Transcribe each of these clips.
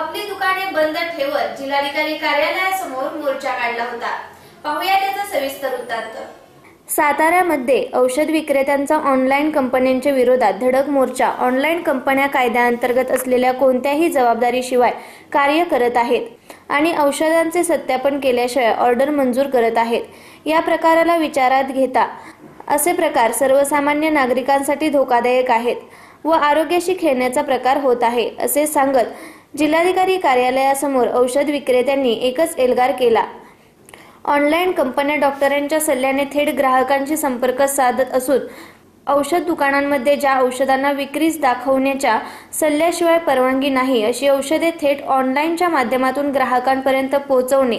आपली दुकाने बंद ठेवत जिल्हाधिकारी कार्यालयासमोर मोर्चा काढला होता. पाहूया त्याचा सविस्तर वृत्तांत. साताऱ्यामध्ये औषध विक्रेत्यांचा ऑनलाईन कंपन्यांच्या विरोधात धडक मोर्चा ऑनलाईन कंपन्या कायद्याअंतर्गत असलेल्या कोणत्याही जबाबदारीशिवाय कार्य करत आहेत आणि औषधांचे सत्यापन केल्याशिवाय ऑर्डर मंजूर करत आहेत. या प्रकाराला विचारात घेता असे प्रकार सर्वसामान्य नागरिकांसाठी धोकादायक आहेत व आरोग्याशी खेळण्याचा प्रकार होत आहे असे सांगत जिल्हाधिकारी कार्यालयासमोर औषध विक्रेत्यांनी एकच एल्गार केला. ऑनलाईन कंपन्या डॉक्टरांच्या सल्ल्याने थेट ग्राहकांशी संपर्क साधत असून औषध दुकानांमध्ये ज्या औषधांना विक्रीस दाखवण्याच्या सल्ल्याशिवाय परवानगी नाही अशी औषधे थेट ऑनलाईनच्या माध्यमातून ग्राहकांपर्यंत पोहोचवणे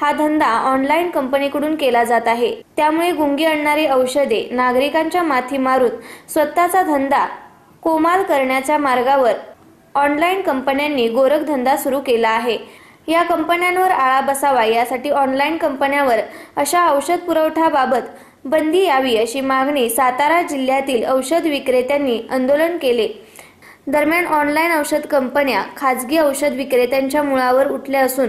हा धंदा ऑनलाईन कंपनीकडून केला जात आहे. त्यामुळे गुंगी आणणारी औषधे नागरिकांच्या माथी मारून स्वतःचा धंदा कोमाल करण्याच्या मार्गावर ऑनलाईन कंपन्यांनी गोरखधंदा सुरू केला आहे. या कंपन्यांवर आळा बसावा यासाठी ऑनलाईन कंपन्यांवर अशा औषध पुरवठाबाबत बंदी यावी अशी मागणी सातारा जिल्ह्यातील औषध विक्रेत्यांनी आंदोलन केले. दरम्यान ऑनलाईन औषध कंपन्या खाजगी औषध विक्रेत्यांच्या मुळावर उठल्या असून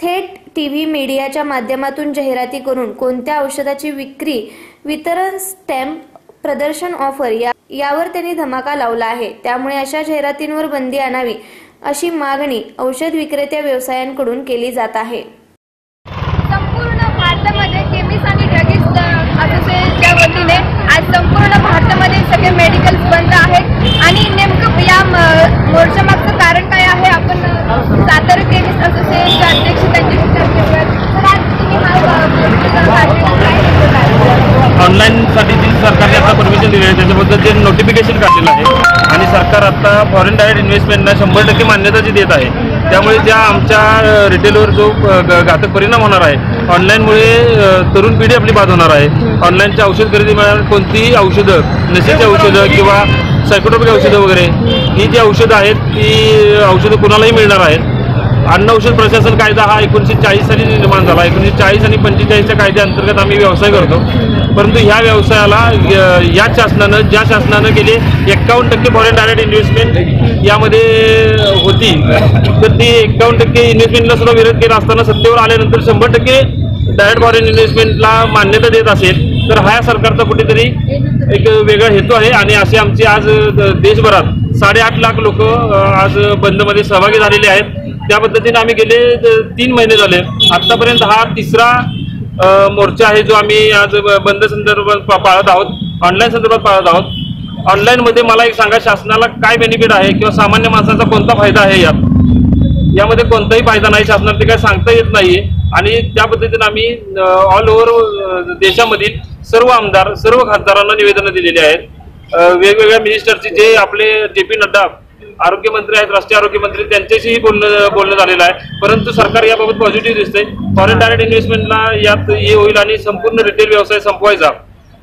थेट टी व्ही मीडियाच्या माध्यमातून जाहिराती करून कोणत्या औषधाची विक्री वितरण स्टॅम्प प्रदर्शन ऑफर या यावर त्यांनी धमाका लावला आहे. त्यामुळे अशा जाहिरातींवर बंदी आणावी अशी मागणी औषध विक्रेत्या व्यवसायांकडून केली जात आहे. संपूर्ण भारतामध्ये केमिस्ट आणि ड्रगिस्ट असोसिएशनच्या वतीने आज संपूर्ण भारतामध्ये सगळे मेडिकल बंद आहेत. आणि नेमकं या मोर्चामागचं कारण काय आहे? आपण सातारा केमिस्ट असोसिएशनचे अध्यक्ष त्यांची विचार ऑनलाईनसाठी जी सरकारने आता परमिशन दिली आहे त्याच्याबद्दल जे नोटिफिकेशन काढलेलं आहे आणि सरकार आता फॉरेन डायरेक्ट इन्व्हेस्टमेंटना शंभर टक्के मान्यता जी देत आहे त्यामुळे ज्या आमच्या रिटेलवर जो ग- घातक परिणाम होणार आहे ऑनलाईनमुळे तरुण पिढी आपली बाद होणार आहे. ऑनलाईनच्या औषध खरेदी मिळणार कोणतीही औषधं नशेची औषधं किंवा सायकोटॉपिक औषधं वगैरे ही जी औषधं आहेत ती औषधं कुणालाही मिळणार आहेत. अन्न औषध प्रशासन कायदा हा एकोणीसशे चाळीस साली निर्माण झाला. एकोणीसशे चाळीस आणि पंचेचाळीसच्या कायद्याअंतर्गत आम्ही व्यवसाय करतो. परंतु ह्या व्यवसायाला य- या शासनानं ज्या शासनानं गेले एक्कावन्न टक्के फॉरेन डायरेक्ट इन्व्हेस्टमेंट यामध्ये होती. तर ती एक्कावन्न टक्के इन्व्हेस्टमेंटला सुद्धा विरोध केला असताना सत्तेवर आल्यानंतर शंभर टक्के डायरेक्ट फॉरेन इन्व्हेस्टमेंटला मान्यता देत असेल तर हा सरकारचा कुठेतरी एक वेगळा हेतू आहे. आणि असे आमचे आज द- देशभरात साडेआठ लाख लोक आज बंदमध्ये सहभागी झालेले आहेत. त्या पद्धतीने आम्ही गेले तीन महिने झाले. आत्तापर्यंत हा तिसरा मोर्चा आहे जो आम्ही आज ब- बंद संदर्भात पाळत आहोत. ऑनलाईन संदर्भात पाळत आहोत. ऑनलाईनमध्ये मला एक सांगा शासनाला काय बेनिफिट आहे किंवा सामान्य माणसाचा कोणता फायदा आहे यात? यामध्ये कोणताही फायदा नाही शासनाला ते काय सांगता येत नाही आणि त्या पद्धतीने आम्ही ऑल ओव्हर देशामधील सर्व आमदार सर्व खासदारांना निवेदनं दिलेली आहेत. वेगवेगळ्या मिनिस्टरचे जे आपले जे पी नड्डा आरोग्यमंत्री आहेत राष्ट्रीय आरोग्यमंत्री त्यांच्याशीही बोलणं बोलणं झालेलं आहे. परंतु सरकार याबाबत पॉझिटिव्ह दिसतंय. फॉरेन डायरेक्ट इन्व्हेस्टमेंटला यात हे होईल आणि संपूर्ण रिटेल व्यवसाय संपवायचा.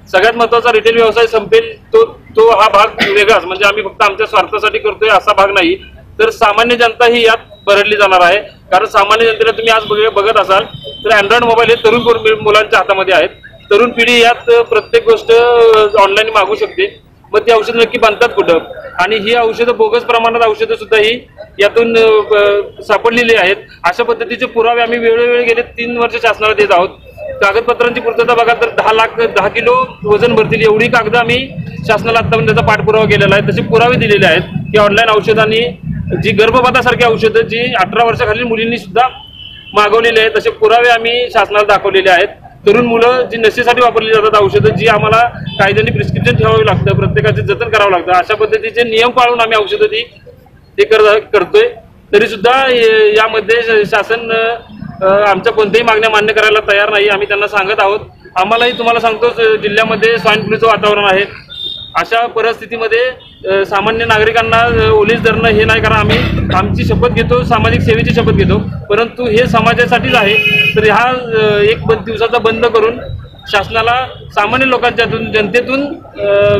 सगळ्यात महत्त्वाचा रिटेल व्यवसाय संपेल तो तो हा भाग वेगळाच. म्हणजे आम्ही फक्त आमच्या स्वार्थासाठी करतोय असा भाग नाही. तर सामान्य जनता ही यात भरडली जाणार आहे. कारण सामान्य जनतेला तुम्ही आज बघत असाल तर अँड्रॉइड मोबाईल हे तरुण मुलांच्या हातामध्ये आहेत. तरुण पिढी यात प्रत्येक गोष्ट ऑनलाईन मागू शकते. मग ती औषधं नक्की बांधतात कुठं? आणि ही औषधं बोगस प्रमाणात औषधं सुद्धा ही यातून सापडलेली आहेत. अशा पद्धतीचे पुरावे आम्ही वेळोवेळी गेले तीन वर्ष शासनाला देत आहोत. कागदपत्रांची पूर्तता बघा तर दहा लाख दहा किलो वजन भरतील एवढी कागद आम्ही शासनाला आतापर्यंत त्याचा पाठपुरावा केलेला आहे. तसे पुरावे दिलेले आहेत की ऑनलाईन औषधांनी जी गर्भपातासारखी औषधं जी अठरा वर्षाखालील मुलींनी सुद्धा मागवलेले आहेत तसे पुरावे आम्ही शासनाला दाखवलेले आहेत. तरुण मुलं जी नशेसाठी वापरली जातात औषधं जी आम्हाला कायद्याने प्रिस्क्रिप्शन ठेवावी लागतं प्रत्येकाचे जतन करावं लागतं अशा पद्धतीचे नियम पाळून आम्ही औषधं ती ते कर करतोय. तरी सुद्धा यामध्ये शासन आमच्या कोणत्याही मागण्या मान्य करायला तयार नाही आम्ही त्यांना सांगत आहोत. आम्हालाही तुम्हाला सांगतो जिल्ह्यामध्ये स्वाईन फ्लूचं वातावरण आहे. अशा परिस्थितीमध्ये सामान्य नागरिकांना ओलीस धरणं हे नाही कारण आम्ही आमची शपथ घेतो सामाजिक सेवेची शपथ घेतो. परंतु हे समाजासाठीच आहे. तर हा एक दिवसाचा बंद करून शासनाला सामान्य लोकांच्यातून जनतेतून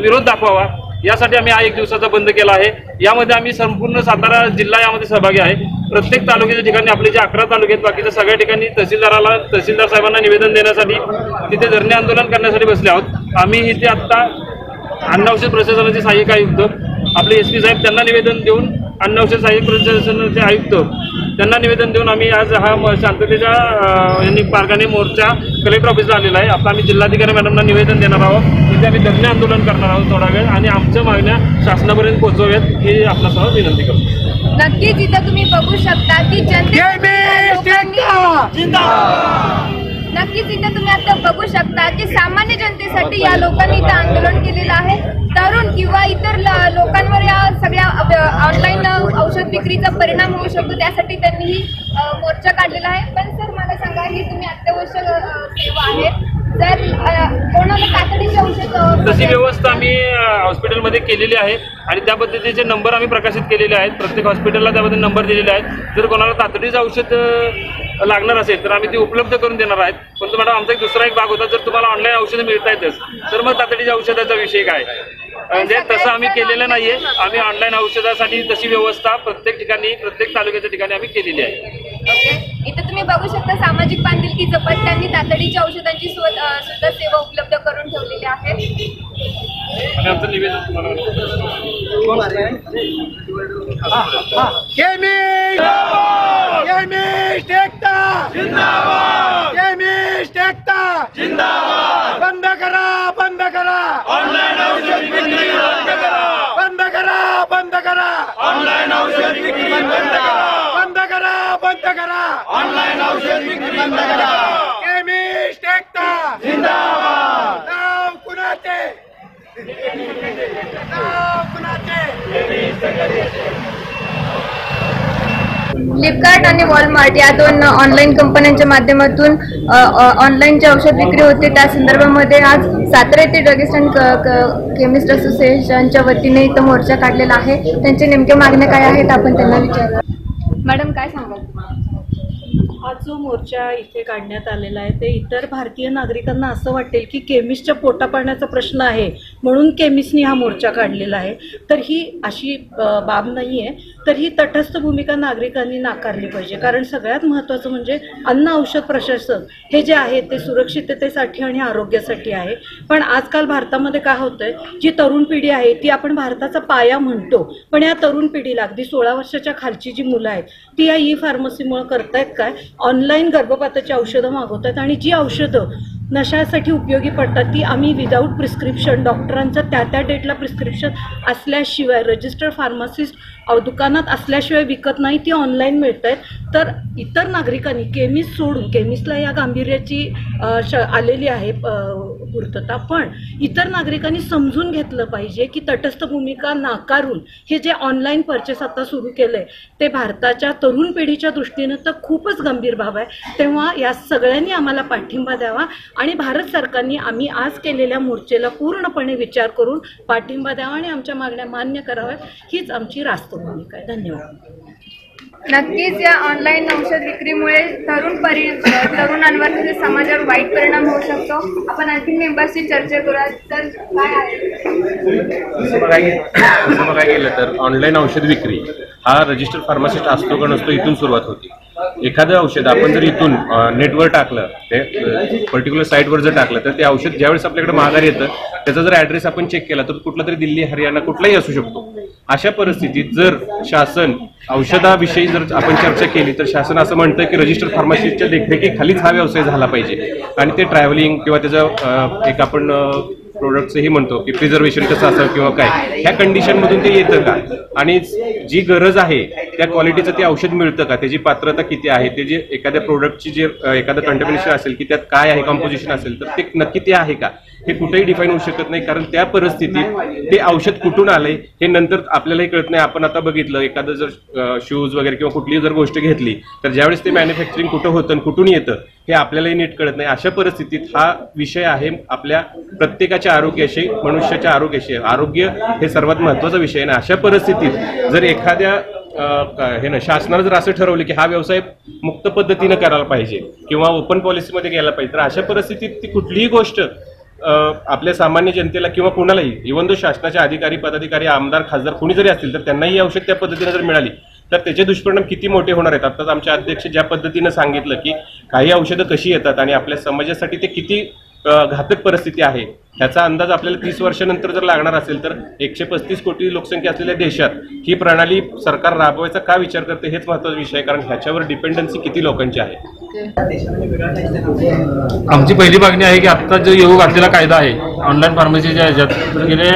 विरोध दाखवावा. यासाठी आम्ही हा एक दिवसाचा बंद केला आहे. यामध्ये आम्ही संपूर्ण सातारा जिल्हा यामध्ये सहभागी आहे. प्रत्येक तालुक्याच्या ठिकाणी आपले जे अकरा तालुके आहेत बाकीच्या सगळ्या ठिकाणी तहसीलदाराला तहसीलदार साहेबांना निवेदन देण्यासाठी तिथे धरणे आंदोलन करण्यासाठी बसले आहोत. आम्ही इथे आत्ता अन्न औषध प्रशासनाचे सहाय्यक आयुक्त आपले एस पी साहेब त्यांना निवेदन देऊन अन्न औषध सहाय्यक प्रशासनाचे आयुक्त त्यांना निवेदन देऊन आम्ही आज हा म- शांततेच्या यांनी मार्गाने मोर्चा कलेक्टर ऑफिसला आलेला आहे. आता आम्ही जिल्हाधिकारी मॅडमना निवेदन देणार आहोत. तिथे आम्ही धरणे आंदोलन करणार आहोत थोडा वेळ आणि आमच्या मागण्या शासनापर्यंत पोहोचवाव्यात ही आपल्यासह विनंती करतो. नक्कीच इथं तुम्ही बघू शकता की जनते नक्कीच इथे तुम्ही आता बघू शकता की सामान्य जनतेसाठी या लोकांनी इथं आंदोलन केलेलं आहे. तरुण किंवा इतर लोकांवर या सगळ्या ऑनलाईन औषध विक्रीचा परिणाम होऊ शकतो त्यासाठी त्यांनी ही मोर्चा काढलेला आहे. पण सर मला सांगा ही तुम्ही अत्यावश्यक सेवा आहे. जर कोणाला तातडीचे औषध तशी व्यवस्था आम्ही हॉस्पिटलमध्ये केलेली आहे. आणि त्या पद्धतीचे नंबर आम्ही प्रकाशित केलेले आहेत प्रत्येक हॉस्पिटलला त्याबद्दल नंबर दिलेले आहेत. जर कोणाला तातडीचं औषध लागणार असेल तर आम्ही ती उपलब्ध करून देणार आहेत. पण मॅडम आमचा एक दुसरा एक भाग होता जर तुम्हाला ऑनलाईन औषधं मिळता येतच तर मग तातडीच्या औषधाचा विषय काय? म्हणजे तसं आम्ही केलेलं नाहीये. आम्ही ऑनलाईन औषधासाठी तशी व्यवस्था प्रत्येक ठिकाणी प्रत्येक तालुक्याच्या ठिकाणी आम्ही केलेली आहे. ओके. इथं तुम्ही बघू शकता सामाजिक बांधिलकी जपत त्यांनी तातडीच्या औषधांची सुद्धा सेवा उपलब्ध करून ठेवलेली आहे. आणि आमचं निवेदन तुम्हाला केमिस्ट केमिस्ट एकता जिंदाबाद केमिस्ट एकता जिंदाबाद बंद करा बंद करा ऑनलाईन औषध विक्री बंद करा बंद करा बंद करा ऑनलाईन औषध विक्री बंद करा बंद करा बंद करा ऑनलाईन औषध विक्री बंद करा केमिस्ट एकता जिंदाबाद फ्लिपकार्ट आणि वॉलमार्ट या दोन ऑनलाईन कंपन्यांच्या माध्यमातून ऑनलाईन जे औषध विक्री होते त्या संदर्भामध्ये आज सातारा येथे ड्रगिस्ट अँड केमिस्ट असोसिएशनच्या वतीने इथं मोर्चा काढलेला आहे. त्यांचे नेमके मागण्या काय आहेत आपण त्यांना विचारू. मॅडम काय सांगाल? आज जो मोर्चा इथे काढण्यात आलेला आहे ते इतर भारतीय नागरिकांना असं वाटेल की केमिस्टच्या पोटापाण्याचा प्रश्न आहे. म्हणून केमिसनी हा मोर्चा काढलेला आहे. तर ही अशी बाब नाही आहे तर ही तटस्थ भूमिका नागरिकांनी नाकारली पाहिजे. कारण सगळ्यात महत्त्वाचं म्हणजे अन्न औषध प्रशासन हे जे आहे ते सुरक्षिततेसाठी आणि आरोग्यासाठी आहे. पण आजकाल भारतामध्ये काय होतंय? जी तरुण पिढी आहे ती आपण भारताचा पाया म्हणतो. पण या तरुण पिढीला अगदी सोळा वर्षाच्या खालची जी मुलं आहेत ती या ई फार्मसीमुळे करतायत काय? ऑनलाईन गर्भपाताची औषधं मागवतात आणि जी औषधं नशासाठी उपयोगी पडतात ती आम्ही विदाऊट प्रिस्क्रिप्शन डॉक्टरांचं त्या त्या डेटला प्रिस्क्रिप्शन असल्याशिवाय रजिस्टर्ड फार्मासिस्ट दुकानात असल्याशिवाय विकत नाही ती ऑनलाईन मिळत आहेत तर इतर नागरिकांनी केमिस्ट सोडून केमिस्टला या गांभीर्याची श आलेली आहे पूर्तता. पण इतर नागरिकांनी समजून घेतलं पाहिजे की तटस्थ भूमिका नाकारून हे जे ऑनलाईन परचेस आता सुरू केलंय ते भारताच्या तरुण पिढीच्या दृष्टीनं तर खूपच गंभीर बाब आहे. तेव्हा या सगळ्यांनी आम्हाला पाठिंबा द्यावा आणि भारत सरकारने आम्ही आज केलेल्या मोर्चेला पूर्णपणे विचार करून पाठिंबा द्यावा आणि आमच्या मागण्या मान्य कराव्यात. हीच आमची रास्त भूमिका आहे. धन्यवाद. नक्कीच या ऑनलाईन औषध विक्रीमुळे तरुण परि तरुणांवर तसेच समाजावर वाईट परिणाम होऊ शकतो. आपण आणखी मेंबरशी चर्चा करूया तर काय आहे? तसं बघायला गेलं तर ऑनलाईन औषध विक्री हा रजिस्टर्ड फार्मासिस्ट असतो का नसतो इथून सुरुवात होती. एखादं औषध आपण जर इथून नेटवर टाकलं ते पर्टिक्युलर साईटवर जर टाकलं तर ते औषध ज्यावेळेस आपल्याकडे महागारी येतं त्याचा जर ॲड्रेस आपण चेक केला तर कुठला तरी दिल्ली हरियाणा कुठलाही असू शकतो. अशा परिस्थितीत जर शासन औषधाविषयी जर आपण चर्चा केली तर शासन असं म्हणतं की रजिस्टर्ड फार्मासिस्टच्या देखरेखीखालीच हा व्यवसाय झाला पाहिजे. आणि ते ट्रॅव्हलिंग किंवा त्याचं एक आपण प्रोडक्टचंही म्हणतो की प्रिझर्वेशन कसं असावं किंवा काय ह्या कंडिशनमधून ते येतं का? आणि जी गरज आहे त्या क्वालिटीचं ते औषध मिळतं का? त्याची पात्रता किती आहे? ते जे एखाद्या प्रोडक्टची जे एखादं कंटमिनेशन असेल की त्यात काय आहे कॉम्पोजिशन असेल तर ते नक्की ते आहे का? हे कुठेही डिफाईन होऊ शकत नाही कारण त्या परिस्थितीत ते औषध कुठून आलंय हे नंतर आपल्यालाही कळत नाही. आपण आता बघितलं एखादं जर शूज वगैरे किंवा कुठलीही जर गोष्ट घेतली तर ज्यावेळेस ते मॅन्युफॅक्चरिंग कुठं होतं आणि कुठून येतं हे आपल्यालाही नीट कळत नाही. अशा परिस्थितीत हा विषय आहे आपल्या प्रत्येकाच्या आरोग्याशी मनुष्याच्या आरोग्याशी. आरोग्य हे सर्वात महत्त्वाचा विषय आहे. ना अशा परिस्थितीत जर एखाद्या हे ना शासनानं जर असं ठरवलं की हा व्यवसाय मुक्त पद्धतीनं करायला पाहिजे किंवा ओपन पॉलिसीमध्ये गेला पाहिजे तर अशा परिस्थितीत ती कुठलीही गोष्ट आपल्या सामान्य जनतेला किंवा कुणालाही इवन दो शासनाच्या अधिकारी पदाधिकारी आमदार खासदार कुणी जरी असतील तर त्यांनाही औषध त्या पद्धतीने जर मिळाली तर त्याचे दुष्परिणाम किती मोठे होणार आहेत? आत्ताच आमच्या अध्यक्ष ज्या पद्धतीनं सांगितलं की काही औषधं कशी येतात आणि आपल्या समाजासाठी ते किती घातक परिस्थिती आहे ह्याचा अंदाज आपल्याला तीस वर्षानंतर जर लागणार असेल तर एकशे पस्तीस कोटी लोकसंख्या असलेल्या देशात ही प्रणाली सरकार राबवायचा का विचार करते हेच महत्त्वाचा विषय आहे. कारण ह्याच्यावर डिपेंडन्सी किती लोकांची आहे? आमची पहिली मागणी आहे की आत्ता जो येऊ घातलेला कायदा आहे ऑनलाईन फार्मसीच्या ह्याच्यात गेले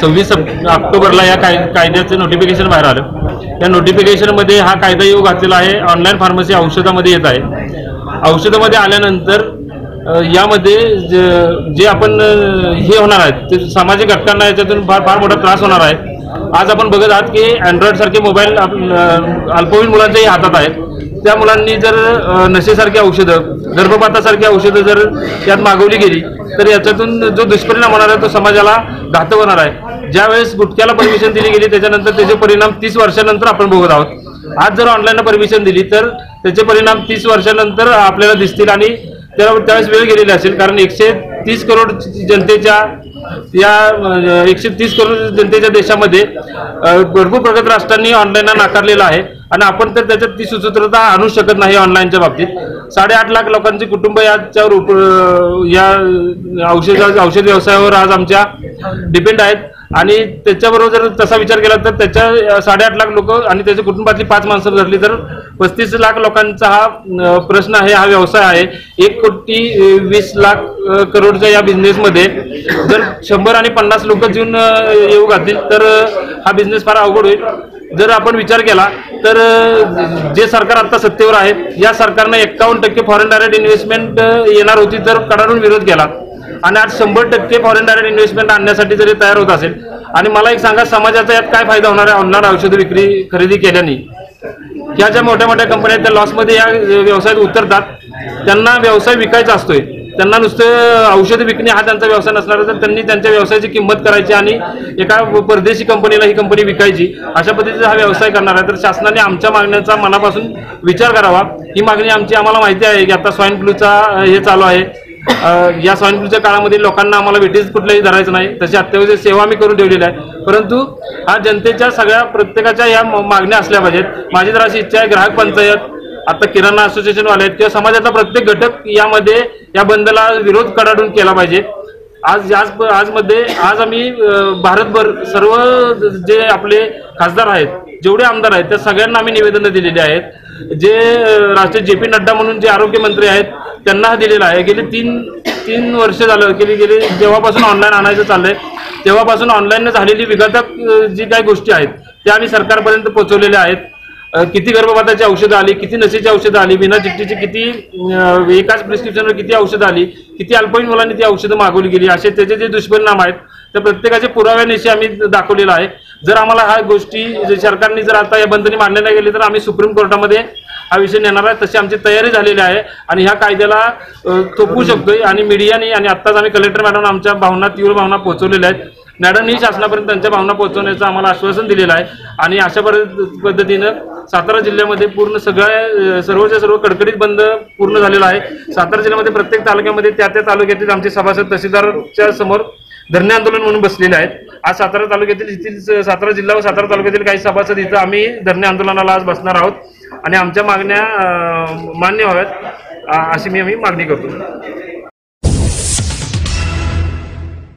सव्वीस ऑक्टोबरला या काय कायद्याचं नोटिफिकेशन बाहेर आलं. त्या नोटिफिकेशनमध्ये हा कायदा येऊ घातलेला आहे ऑनलाईन फार्मसी औषधामध्ये येत आहे. औषधामध्ये आल्यानंतर यामध्ये जे- जे आपण हे होणार आहेत ते सामाजिक घटकांना याच्यातून फार फार मोठा त्रास होणार आहे. आज आपण बघत आहात की अँड्रॉइडसारखे मोबाईल आप- अल्पवयीन मुलांच्याही हातात आहेत. त्या मुलांनी जर नशेसारखी औषधं गर्भपातासारखी औषधं जर त्यात मागवली गेली तर याच्यातून जो दुष्परिणाम होणार आहे तो समाजाला घातक होणार आहे. ज्यावेळेस गुटख्याला परमिशन दिली गेली त्याच्यानंतर त्याचे परिणाम तीस वर्षानंतर आपण बघत आहोत. आज जर ऑनलाईन परमिशन दिली तर त्याचे परिणाम तीस वर्षानंतर आपल्याला दिसतील आणि त्याला त्यावेळेस वेळ गेलेली असेल. कारण एकशे तीस करोड जनतेच्या या एकशे तीस करोड जनतेच्या देशामध्ये भरपूर प्रगत राष्ट्रांनी ऑनलाईन नाकारलेला आहे. आणि आपण तर त्याच्यात ती सुसूत्रता आणू शकत नाही ऑनलाईनच्या बाबतीत. साडेआठ लाख लोकांची कुटुंब याच्यावर उप या औषध औषध व्यवसायावर आज आमच्या डिपेंड आहेत. आणि त्याच्याबरोबर जर तसा विचार केला तर त्याच्या साडेआठ लाख लोक आणि त्याच्या कुटुंबातली पाच माणसं धरली तर पस्तीस लाख लोकांचा हा प्रश्न आहे हा व्यवसाय आहे. एक कोटी वीस लाख करोडच्या या बिझनेसमध्ये जर शंभर आणि पन्नास लोक जीवन येऊ घातली तर हा बिझनेस फार अवघड होईल. जर आपण विचार केला तर जे सरकार आता सत्तेवर आहे या सरकारनं एक्कावन्न टक्के फॉरेन डायरेक्ट इन्व्हेस्टमेंट येणार होती तर कडाडून विरोध केला. आणि आज शंभर टक्के फॉरेन डायरेक्ट इन्व्हेस्टमेंट आणण्यासाठी जरी तयार होत असेल आणि मला एक सांगा समाजाचा यात काय फायदा होणार आहे? ऑनलाईन औषध विक्री खरेदी केल्याने. ह्या ज्या मोठ्या मोठ्या कंपन्या आहेत त्या लॉसमध्ये या व्यवसायात उतरतात. त्यांना व्यवसाय विकायचा असतोय. त्यांना नुसतं औषध विकणे हा त्यांचा व्यवसाय नसणार तर त्यांनी त्यांच्या व्यवसायाची किंमत करायची आणि एका परदेशी कंपनीला ही कंपनी विकायची अशा पद्धतीचा हा व्यवसाय करणार आहे. तर शासनाने आमच्या मागण्यांचा मनापासून विचार करावा. ही मागणी आमची आम्हाला माहिती आहे की आता स्वाईन फ्लूचा हे चालू आहे. या स्वाईन फ्लूच्या काळामध्ये लोकांना आम्हाला वेटीज कुठल्याही धरायचं नाही. तशी अत्यावश्यक सेवा आम्ही करून ठेवलेली आहे. परंतु हा जनतेच्या सगळ्या प्रत्येकाच्या या म- मागण्या असल्या पाहिजेत. माझी तर अशी इच्छा आहे ग्राहक पंचायत आता किराणा असोसिएशन वाले आहेत किंवा समाजाचा प्रत्येक घटक यामध्ये या बंदला विरोध कडाडून केला पाहिजे. आज आज आजमध्ये आज आम्ही भारतभर सर्व जे आपले खासदार आहेत जेवढे आमदार आहेत त्या सगळ्यांना आम्ही निवेदनं दिलेली आहेत. जे राष्ट्रीय जे पी नड्डा म्हणून जे आरोग्यमंत्री आहेत त्यांना हा दिलेला आहे. गेले तीन तीन वर्ष झालं गेली गेले जेव्हापासून ऑनलाईन आणायचं चाललंय तेव्हापासून ऑनलाईन झालेली विघातक जी काही गोष्टी आहेत त्या आम्ही सरकारपर्यंत पोहोचवलेल्या आहेत. किती गर्भपाताची औषधं आली किती नशेची औषधं आली विना चिठ्ठीची किती एकाच प्रिस्क्रिप्शनवर किती औषधं आली किती अल्पवयीन मुलांनी ती औषधं मागवली गेली असे त्याचे जे दुष्परिणाम आहेत त्या प्रत्येकाचे पुराव्यानिशी आम्ही दाखवलेला आहे. जर आम्हाला ह्या गोष्टी सरकारने जर आता या बंधनी मानल्या नाही गेली तर आम्ही सुप्रीम कोर्टामध्ये हा विषय नेणार आहे. तशी आमची तयारी झालेली आहे आणि ह्या कायद्याला थोपवू शकतोय आणि मीडियाने आणि आत्ताच आम्ही कलेक्टर मॅडम आमच्या भावना तीव्र भावना पोहोचवलेल्या आहेत. मॅडमनी शासनापर्यंत त्यांच्या भावना पोहोचवण्याचं आम्हाला आश्वासन दिलेलं आहे. आणि अशा पद्धतीनं सातारा जिल्ह्यामध्ये पूर्ण सगळ्या सर्वच्या सर्व कडकडीत बंद पूर्ण झालेला आहे. सातारा जिल्ह्यामध्ये प्रत्येक तालुक्यामध्ये त्या त्या तालुक्यातील आमचे सभासद तहसीलदारच्या समोर धरणे आंदोलन म्हणून बसलेले आहेत. आज सातारा तालुक्यातील येथील सातारा जिल्हा व सातारा तालुक्यातील काही सभासद इथं आम्ही धरणे आंदोलनाला आज बसणार आहोत. आणि आमच्या मागण्या मान्य व्हाव्यात अशी मी आम्ही मागणी करतो.